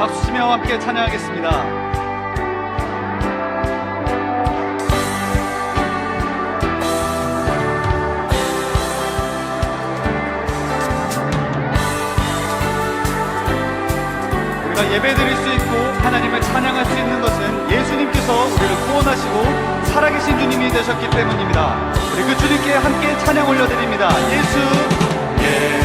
박수 치며 함께 찬양하겠습니다. 예배 드릴 수 있고 하나님을 찬양할 수 있는 것은 예수님께서 우리를 구원하시고 살아계신 주님이 되셨기 때문입니다. 우리 그 주님께 함께 찬양 올려드립니다. 예수. 예.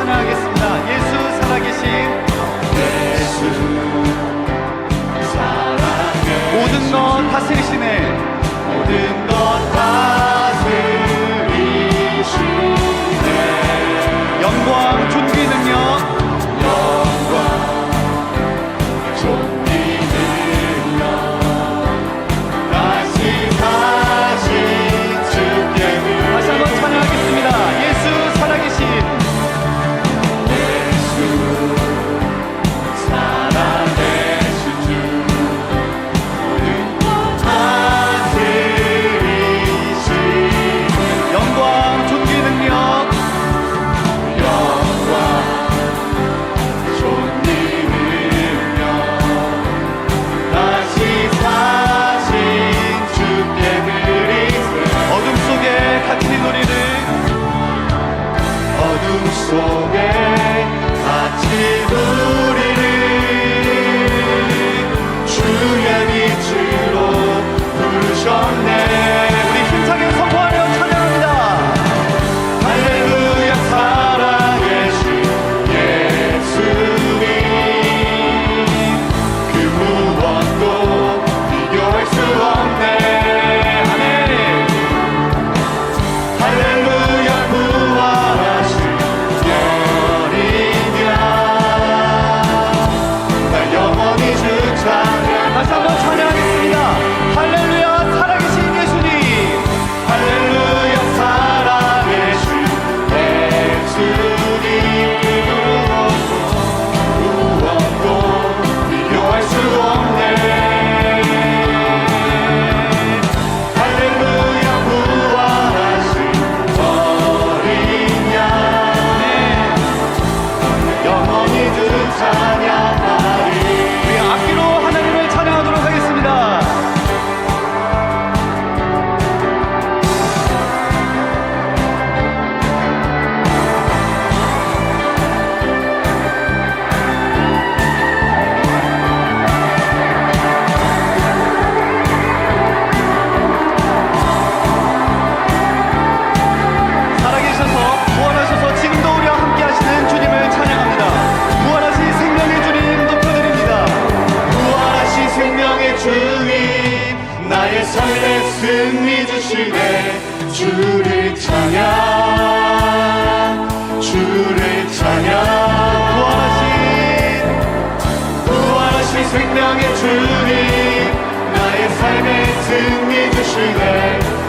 찬양하겠습니다. 내 삶에 승리 주시네. 주를 찬양 주를 찬양. 부활하신 부활하신 생명의 주님 나의 삶에 승리 주시네.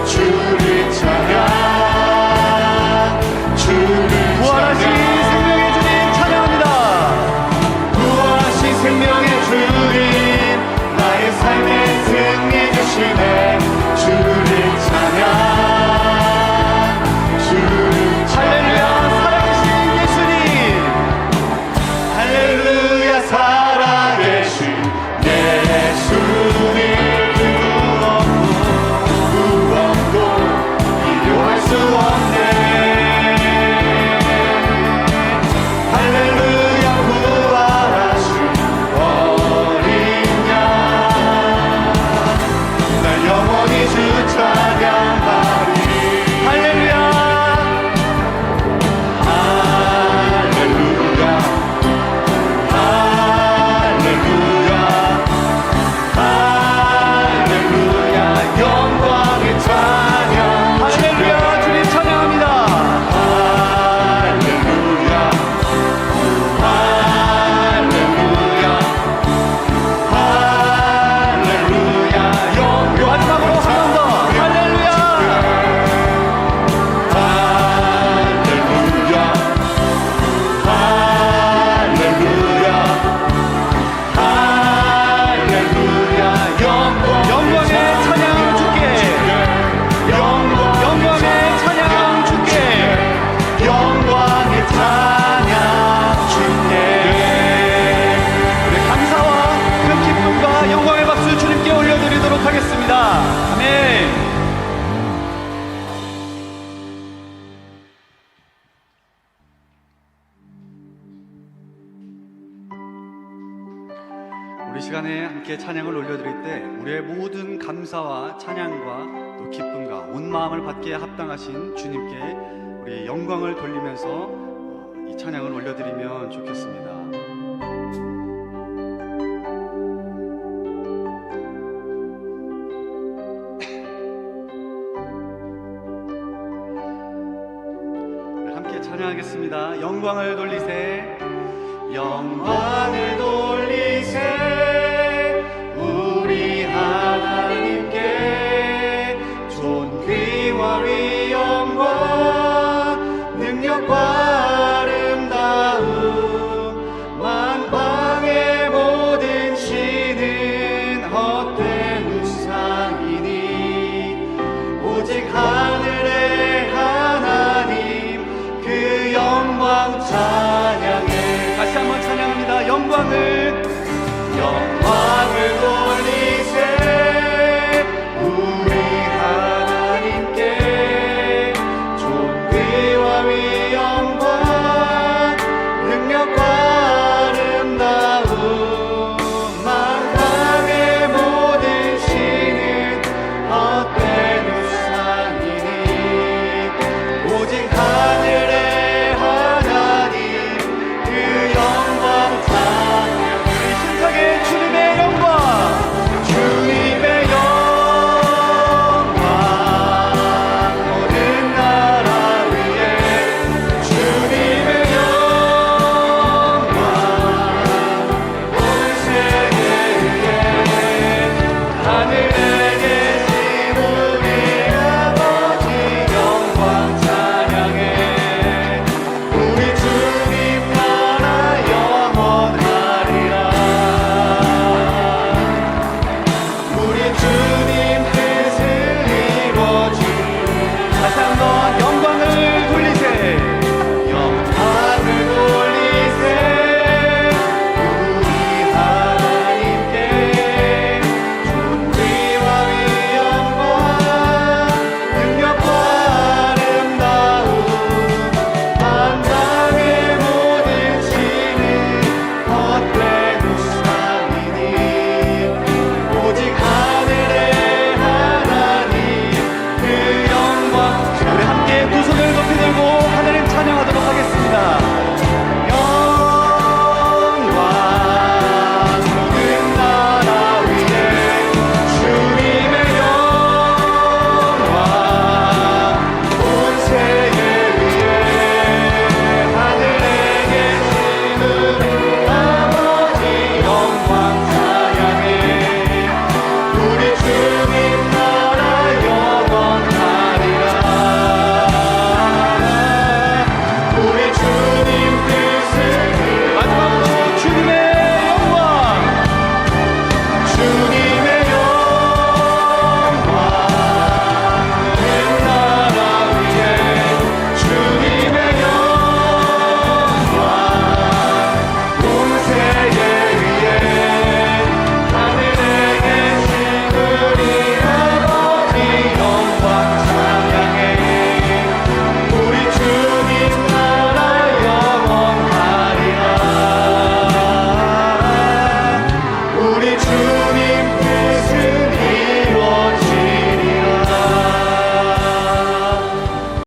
함께 찬양을 올려드릴 때 우리의 모든 감사와 찬양과 또 기쁨과 온 마음을 받기에 합당하신 주님께 우리 영광을 돌리면서 어, 이 찬양을 올려드리면 좋겠습니다. 네, 함께 찬양하겠습니다. 영광을 돌리세. 영광을 돌리세. 영광을 영광을